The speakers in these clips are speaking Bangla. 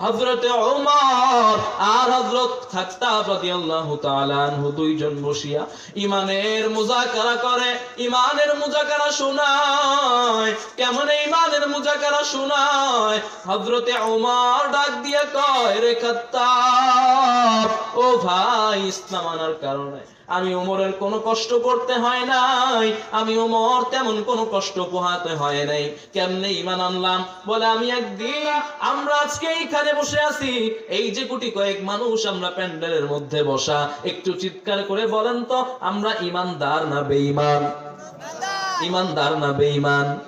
হযরতে ওমর আর আনহু দুইজন বসিয়া ইমানের মুযাকারা করে। ইমানের মুযাকারা শোনায়। কেমন ইমানের মুযাকারা শোনায়? হযরতে ওমর ডাক দিয়ে কয়, রে খাত্তাব, ও ভাই ইসলাম কারণে আমি ওমরের কোনো কষ্ট করতে হয় নাই। আমি ওমর তেমন কোনো কষ্ট পোহাতে হয় নাই। কেমনে ইমান আনলাম? বলে, আমি একদিন আমরা আজকে এইখানে বসে আছি। এই যে কোটি কয়েক মানুষ আমরা প্যান্ডেলের মধ্যে বসা, একটু চিৎকার করে বলেন তো, আমরা ইমানদার না বেঈমান? ইমানদার না বেঈমান?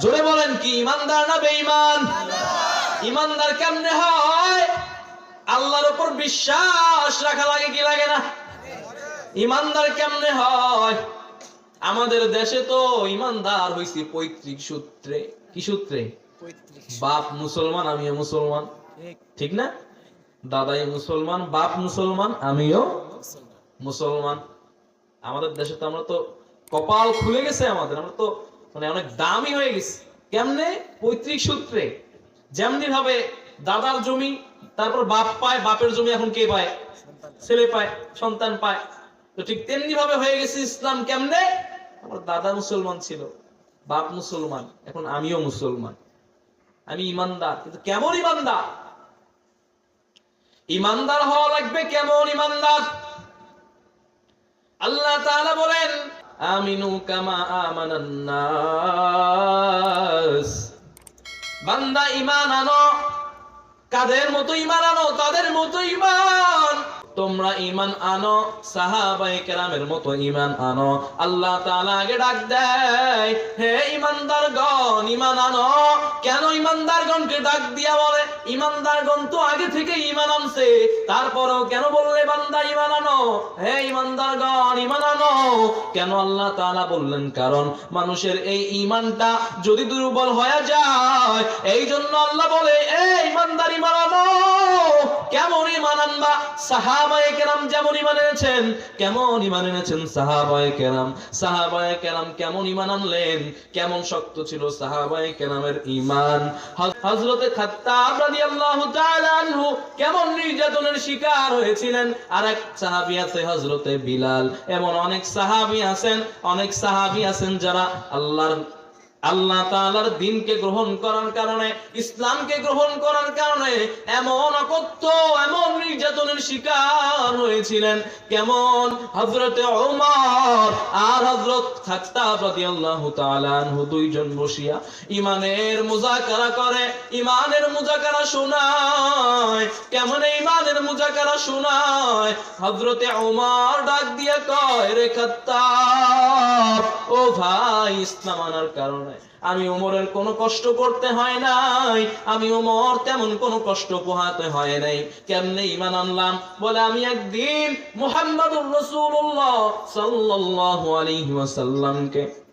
জোরে বলেন কি ইমানদার না বেঈমান? ইমানদার কেমনে হয়? আল্লাহর উপর বিশ্বাস রাখা লাগে কি লাগে না? ইমানদার কেমনে হয়? আমাদের দেশে তো ইমানদার হইছি পৈতৃক সূত্রে। কি সূত্রে? বাপ মুসলমান আমিও মুসলমান। ঠিক। না? দাদাই মুসলমান বাপ মুসলমান আমিও মুসলমান। আমাদের দেশে তো আমরা তো কপাল খুলে গেছে আমাদের। আমরা তো মানে অনেক দামি হয়ে গেছে। কেমনে? পৈতৃক সূত্রে। যেমনি ভাবে দাদার জমি তারপর বাপ পায় বাপের জমি এখন কে পায়? ছেলে পায় সন্তান পায়। তো ঠিক তেমনি ভাবে হয়ে গেছে ইসলাম কেমনে? আমার দাদা মুসলমান ছিল, বাপ মুসলমান, এখন আমিও মুসলমান। আমি ইমানদার, কিন্তু কেমন ইমানদার? ইমানদার হওয়া লাগবে কেমন ইমানদার? আল্লাহ তাআলা বলেন, আমিনু কামা আমানান নাস। বান্দা ঈমান আনো, কাদের মতো ঈমান আনো? তাদের মতো ঈমান তোমরা ঈমান আনো, সাহাবায়ে কেরামের মতো ঈমান আনো। আল্লাহ আগে ডাক দেয়, হে ঈমানদারগণ, ঈমান আনো। কেন ঈমানদারগণকে ডাক দিয়া বলে? ঈমানদারগণ তো আগে থেকে ইমান আনছে। তারপরেও কেন বললে, বান্দা, ঈমান আনো? হে ঈমানদারগণ, ঈমান আনো। কেন আল্লাহ তাআলা বললেন, কারণ মানুষের এই ইমানটা যদি দুর্বল হয়ে যায় এই জন্য আল্লাহ বলে এই ইমানদার ইমান আনো। সাহাবায়ে কেরাম যেমন এনেছেন, কেমন এনেছেন সাহাবায়ে কেরাম? সাহাবায়ে কেরাম কেমন আনলেন? কেমন শক্ত ছিল সাহাবায়ে কেরামের হযরতে খাত্তাব রাদিয়াল্লাহু তাআলা আনহু কেমন নির্যাতনের শিকার হয়েছিলেন? আর এক সাহাবী আছে হযরতে বিলাল। এমন অনেক সাহাবী আছেন, অনেক সাহাবী আছেন যারা আল্লাহর আল্লাহ তাআলার দিনকে গ্রহণ করার কারণে, ইসলামকে গ্রহণ করার কারণে এমন অকথ্য এমন নির্যাতনের শিকার হয়েছিলেন। কেমন? হযরতে ওমর আর হযরত খাত্তাব রাদিয়াল্লাহু তাআলা আনহু দুইজন বসিয়া ইমানের মুযাকারা করে, ইমানের মুযাকারা কেমন মুযাকারা শোনায়? হযরতে ওমর ডাক দিয়ে কয়, রে ও ভাই, ইসলাম আনার কারণে আমি উমরের কোনো কষ্ট করতে হয় নাই, আমি উমর তেমন কোনো কষ্ট পোহাতে হয় নাই। কেমনে ইমান আনলাম? বলে, আমি একদিন মুহাম্মাদুর সাল্লাল্লাহু আলাইহি ওয়াসাল্লামকে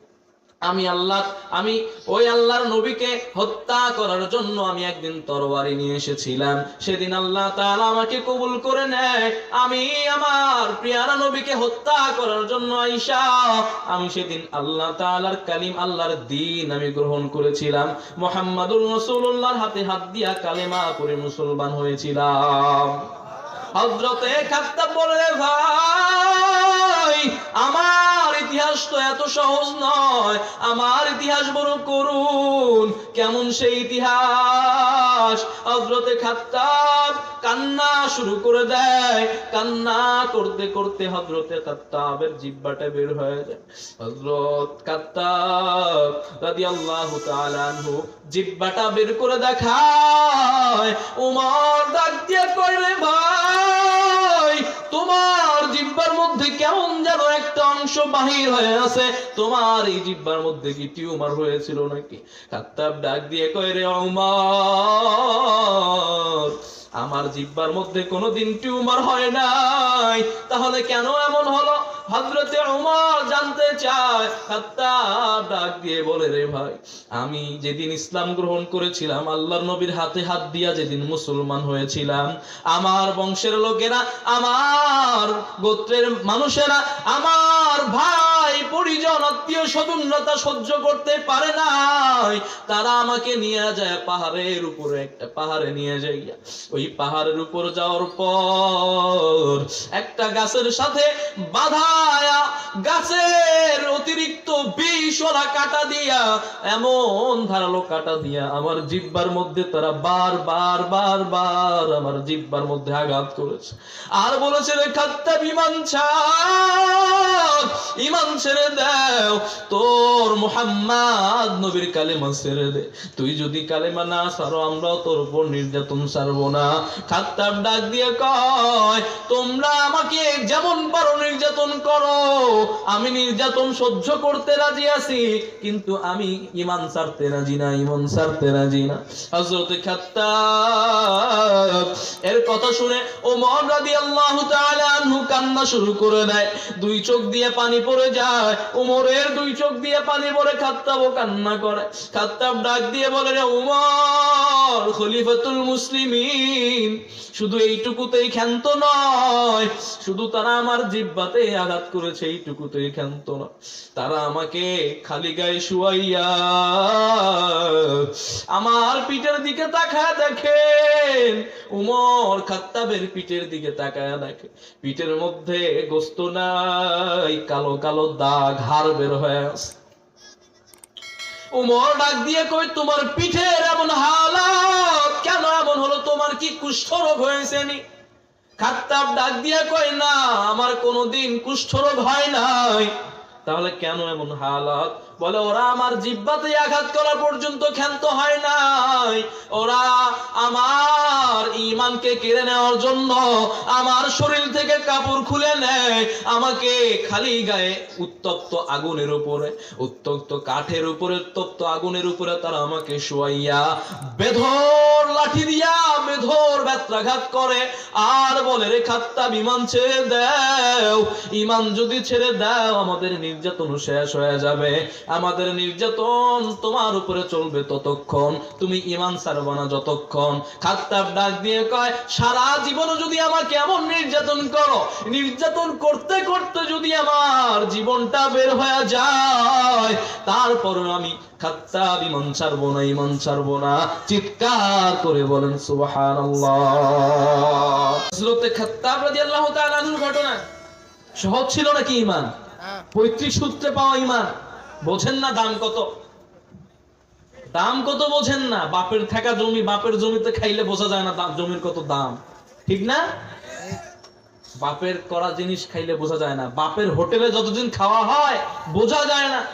আমি আল্লাহ, আমি ওই আল্লাহর নবীকে হত্যা করার জন্য আমি একদিন তরবারি নিয়ে এসেছিলাম। সেদিন আল্লাহ তাআলা আমাকে কবুল করে নেয়। আমি আমার প্রিয়ারা নবীকে হত্যা করার জন্য আইসা, আমি সেদিন আল্লাহ তাআলার কালিম, আল্লাহর দিন আমি গ্রহণ করেছিলাম। মুহাম্মাদুর রাসূলুল্লাহর হাতে হাত দিয়া কালেমা পড়ে মুসলমান হয়েছিলাম। হযরতে খাত্তাব বলে, ভাই আমার ইতিহাস তো এত সহজ নয়। আমার ইতিহাস বড় করুন কেমন সেই ইতিহাস? খাত্তাব কান্না শুরু করে দেয়। কান্না করতে করতে হযরতে খাত্তাবের জিহ্বাটা বের হয়ে যায়। হযরত খাত্তাব রাদিয়াল্লাহু তাআলা আনহু জিহ্বাটা বের করে দেখায়। উমর দিয়ে বাহির হয়ে আছে। তোমার এই জিব্বার মধ্যে কি টিউমার হয়েছিল নাকি? খাত্তাব ডাক দিয়ে কয় রে অমার, আমার জিব্বার মধ্যে কোনোদিন টিউমার হয় নাই। তাহলে কেন এমন হলো? হযরতে ওমর জানতে চায়, খাত্তাব ডাক দিয়ে বলে, রে ভাই, আমি যেদিন ইসলাম গ্রহণ করেছিলাম, আল্লাহর নবীর হাতে হাত দিয়া যেদিন মুসলমান হয়েছিলাম, আমার বংশের লোকেরা, আমার গোত্রের মানুষেরা, আমার ভাই পরিজন আত্মীয় স্বজনতা সহ্য করতে পারে নাই। তারা আমাকে নিয়ে যায় পাহাড়ের উপরে, একটা পাহাড়ে নিয়ে যাইয়া। ওই পাহাড়ের উপর যাওয়ার পর একটা গাছের সাথে বাধায়া গাছের অতিরিক্ত বিষ ওরা কাটা দিয়া, এমন ধারালো কাটা দিয়া আমার জিব্বার মধ্যে তারা বার বার বার বার আমার জিব্বার মধ্যে আঘাত করেছে। আর বলেছে, রে খাত্তা বিমান ছাড়, ইমান ছেড়ে দাও। তোর মুহাম্মদ নবীর কালেমা ছেড়ে দে। তুই যদি কালেমা না আমরাও তোর উপর নির্যাতন সারবো না। ডাক দিয়ে কয়, তোমরা আমাকে যেমন পারো নির্যাতন করো, আমি নির্যাতন সহ্য করতে রাজি আছি, কিন্তু আমি ইমান ছাড়তে রাজি না, ইমান ছাড়তে রাজি না। খাত্তাব এর কথা শুনে ওমর রাদিয়াল্লাহু তাআলা আনহু কান্না শুরু করে দেয়। দুই চোখ দিয়ে পানি পড়ে যায় ওমরের দুই চোখ দিয়ে পানি খাত্তাবও কান্না করে। ডাক দিয়ে বলে, রে ওমর খলিফাতুল মুসলিমিন, শুধু এইটুকুতেই ক্ষান্ত নয়, শুধু তারা আমার জিব্বাতে আঘাত করেছে, এইটুকুতেই ক্ষান্ত নয়। তারা আমাকে খালি গায়ে শুয়াইয়া, আমার পিঠের দিকে তাকায় দেখেন। উমর খাত্তাবের পিঠের দিকে তাকায় দেখে। পিঠের মধ্যে গোস্ত নাই, কালো কালো দাগ, হাড় বের হয়ে আছে। উমর ডাক দিয়ে কই তোমার পিঠের এমন হালাত, কেন এমন হলো? তোমার কি কুষ্ঠ রোগ হয়েছে নি? খাত্তাব ডাক দিয়ে কই না, আমার কোনোদিন কুষ্ঠরোগ হয় নাই। তাহলে কেন এমন হালাত? বলে, ওরা আমার জিব্বাতে আঘাত করা পর্যন্ত ক্ষান্ত হয় নাই। ওরা আমার ইমানকে কেড়ে নেওয়ার জন্য আমার শরীর থেকে কাপড় খুলে নেয়। আমাকে খালি গায়ে উত্তপ্ত আগুনের উপরে, উত্তপ্ত কাঠের উপরে, উত্তপ্ত আগুনের উপরে তারা আমাকে শোয়াইয়া বেধর লাঠি দিয়া বেধর ব্যত্রাঘাত করে। আর বলে, রে খাত্তা বিমান ছেড়ে দেও। ইমান যদি ছেড়ে দাও, আমাদের নির্যাতন শেষ হয়ে যাবে। আমাদের নির্যাতন তোমার উপরে চলবে ততক্ষণ। তুমি ইমান ছাড়বা না যতক্ষণ। খাত্তাব ডাক দিয়ে কয় সারা জীবন যদি আমাকে এমন নির্যাতন করো নির্যাতন করতে করতে যদি আমার জীবনটা বের হয়ে যায় তারপর আমি খাত্তাব ইমান ছাড়বো না ইমান ছাড়বো না। চিৎকার করে বলেন সুবহানাল্লাহ। হযরতে খাত্তাব রাদিয়াল্লাহু তাআলা আনহুর ঘটনা সহজ ছিল নাকি ইমান পৈতৃক সূত্রে পাওয়া ইমান বোঝেন না দাম কত? দাম কত বোঝেন না? বাপের থাকা জমি, বাপের জমিতে খাইলে বোঝা যায় না জমির কত দাম। ঠিক না? বাপের করা জিনিস খাইলে বোঝা যায় না। বাপের হোটেলে যতদিন খাওয়া হয়, বোঝা যায় না।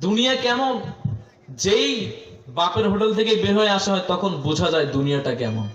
দুনিয়া কেমন? যেই বাপের হোটেল থেকে বের হয়ে আসা হয়, তখন বোঝা যায় দুনিয়াটা কেমন।